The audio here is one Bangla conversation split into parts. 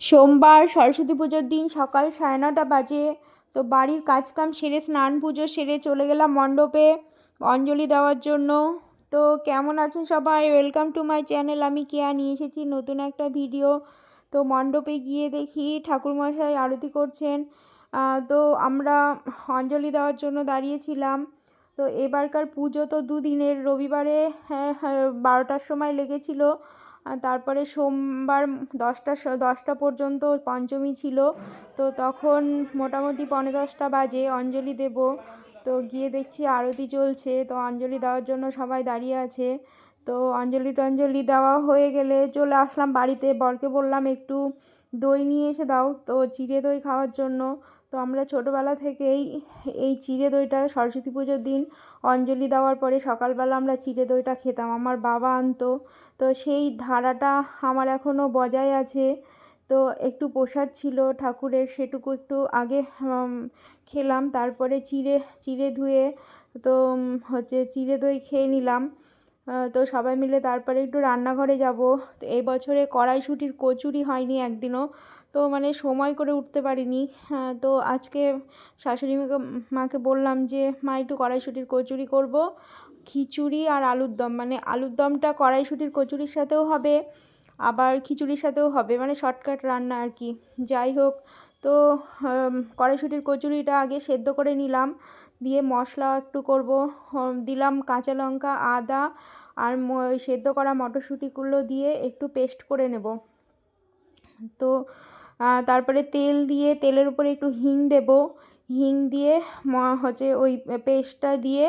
সোমবার সরস্বতী পুজোর দিন সকাল সাড়ে নটা বাজে। তো বাড়ির কাজকাম সেরে, স্নান পুজো সেরে চলে গেলাম মণ্ডপে অঞ্জলি দেওয়ার জন্য। তো কেমন আছেন সবাই? ওয়েলকাম টু মাই চ্যানেল আমি কেয়া, নিয়ে এসেছি নতুন একটা ভিডিও তো মণ্ডপে গিয়ে দেখি ঠাকুরমশাই আরতি করছেন। তো আমরা অঞ্জলি দেওয়ার জন্য দাঁড়িয়েছিলাম। তো এবারকার পুজো তো দুদিনের। রবিবারে হ্যাঁ হ্যাঁ বারোটার সময় লেগেছিল। তারপরে সোমবার দশটা দশটা পর্যন্ত পঞ্চমী ছিল। তো তখন মোটামুটি পৌনে দশটা বাজে, অঞ্জলি দেব। তো গিয়ে দেখছি আরতি চলছে, তো অঞ্জলি দেওয়ার জন্য সবাই দাঁড়িয়ে আছে। তো অঞ্জলি টঞ্জলি দেওয়া হয়ে গেলে চলে আসলাম বাড়িতে। বরকে বললাম, একটু দই নিয়ে এসে দাও তো, চিড়ে দই খাওয়ার জন্য। তো আমরা ছোটোবেলা থেকেই এই চিড়ে দইটা সরস্বতী পুজোর দিন অঞ্জলি দেওয়ার পরে সকালবেলা আমরা চিড়ে দইটা খেতাম। আমার বাবা আনতো। তো সেই ধারাটা আমার এখনও বজায় আছে। তো একটু প্রসাদ ছিল ঠাকুরের, সেটুকু একটু আগে খেলাম। তারপরে চিড়ে চিড়ে ধুয়ে তো হচ্ছে চিড়ে দই খেয়ে নিলাম। তো সবাই মিলে তারপরে একটু রান্নাঘরে যাব। তো এই বছরে কড়াইশুঁটির কচুরি হয়নি একদিনও। তো মানে সময় করে উঠতে পারিনি। হ্যাঁ, তো আজকে শাশুড়ি মাকে মাকে বললাম যে মা একটু কড়াইশুঁটির কচুরি করব। খিচুড়ি আর আলুর দম মানে আলুর দমটা কড়াইশুঁটির কচুরির সাথেও হবে আবার খিচুড়ির সাথেও হবে মানে শর্টকাট রান্না আর কি। যাই হোক তো কড়াইশুঁটির কচুরিটা আগে সেদ্ধ করে নিলাম দিয়ে মশলা একটু করব। দিলাম কাঁচা লঙ্কা আদা আর সেদ্ধ করা মটরশুঁটিগুলো দিয়ে একটু পেস্ট করে নেব। তো তারপরে তেল দিয়ে, তেলের উপরে একটু হিং দেব। হিং দিয়ে হচ্ছে ওই পেস্টটা দিয়ে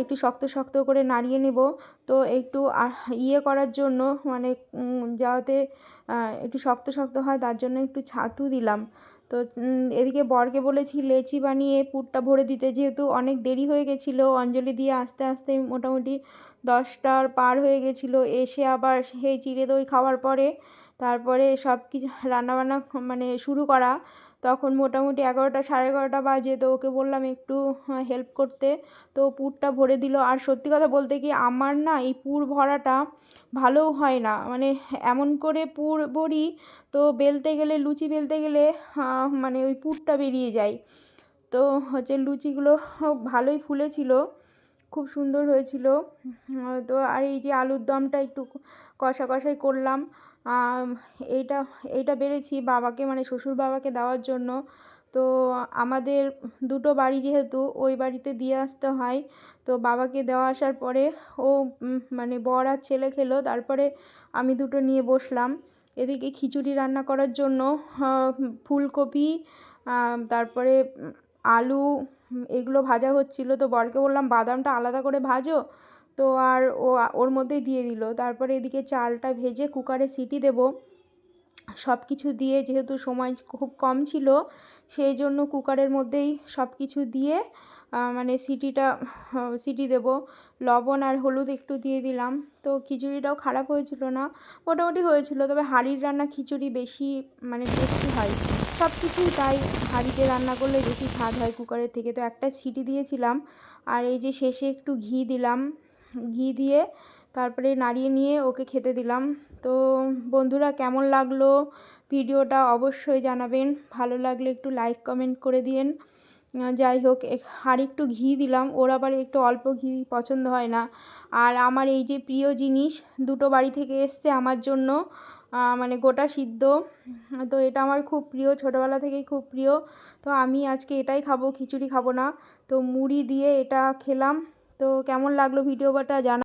একটু শক্ত শক্ত করে নাড়িয়ে নেব। তো একটু ইয়ে করার জন্য মানে যাতে একটু শক্ত শক্ত হয়, তার জন্য একটু ছাতু দিলাম। তো এদিকে বরকে বলেছি লেচি বানিয়ে পুরটা ভরে দিতে। যেহেতু অনেক দেরি হয়ে গেছিল, অঞ্জলি দিয়ে আস্তে আস্তে মোটামুটি দশটার পার হয়ে গেছিল। এসে আবার সেই চিড়ে দই খাওয়ার পরে তারপরে সব কিছু রান্নাবান্না মানে শুরু করা। তখন মোটামুটি এগারোটা, সাড়ে এগারোটা বাজে। তো ওকে বললাম একটু হেল্প করতে। তো পুরটা ভরে দিল। আর সত্যি কথা বলতে কি, আমার না এই পুর ভরাটা ভালোও হয় না। মানে এমন করে পুর ভরি, তো বেলতে গেলে, লুচি বেলতে গেলে মানে ওই পুরটা বেরিয়ে যায়। তো হচ্ছে লুচিগুলো ভালোই ফুলেছিল, খুব সুন্দর হয়েছিল। তো আর এই যে আলুর দমটা একটু কষা কষাই করলাম এইটা এইটা বেড়েছি বাবাকে মানে শ্বশুর বাবাকে দেওয়ার জন্য। তো আমাদের দুটো বাড়ি যেহেতু, ওই বাড়িতে দিয়ে আসতে হয়। তো বাবাকে দেওয়া আসার পরে ও মানে বর আর ছেলে খেলো। তারপরে আমি দুটো নিয়ে বসলাম। এদিকে খিচুড়ি রান্না করার জন্য ফুলকপি তারপরে আলু এগুলো ভাজা হচ্ছিল। তো বরকে বললাম, বাদামটা আলাদা করে ভাজো। তো আর ও, ওর মধ্যেই দিয়ে দিল। তারপরে এদিকে চালটা ভেজে কুকারে সিটি দেব। সব কিছু দিয়ে যেহেতু সময় খুব কম ছিল, সেই জন্য কুকারের মধ্যেই সব কিছু দিয়ে মানে সিটিটা, সিটি দেব। লবণ আর হলুদ একটু দিয়ে দিলাম। তো খিচুড়িটাও খারাপ হয়েছিল না, মোটামুটি হয়েছিল, তবে হাঁড়ির রান্না খিচুড়ি বেশি মানে টেস্টি হয়। সব কিছুই তাই হাঁড়িতে রান্না করলে বেশি স্বাদ হয় কুকারের থেকে। তো একটা সিটি দিয়েছিলাম। আর এই যে শেষে একটু ঘি দিলাম। ঘি দিয়ে তারপরে নাড়িয়ে নিয়ে ওকে খেতে দিলাম। তো বন্ধুরা, কেমন লাগল ভিডিওটা অবশ্যই জানাবেন। ভালো লাগলে একটু লাইক কমেন্ট করে দিন যাই হোক আর একটু ঘি দিলাম। ওর আবার একটু অল্প ঘি পছন্দ হয় না। আর আমার এই যে প্রিয় জিনিস, দুটো বাড়ি থেকে এসছে আমার জন্য মানে গোটা সিদ্ধ। তো এটা আমার খুব প্রিয়, ছোটোবেলা থেকেই খুব প্রিয়। তো আমি আজকে এটাই খাব, খিচুড়ি খাব না। তো মুড়ি দিয়ে এটা খেলাম। তো কেমন লাগল ভিডিওটা জানা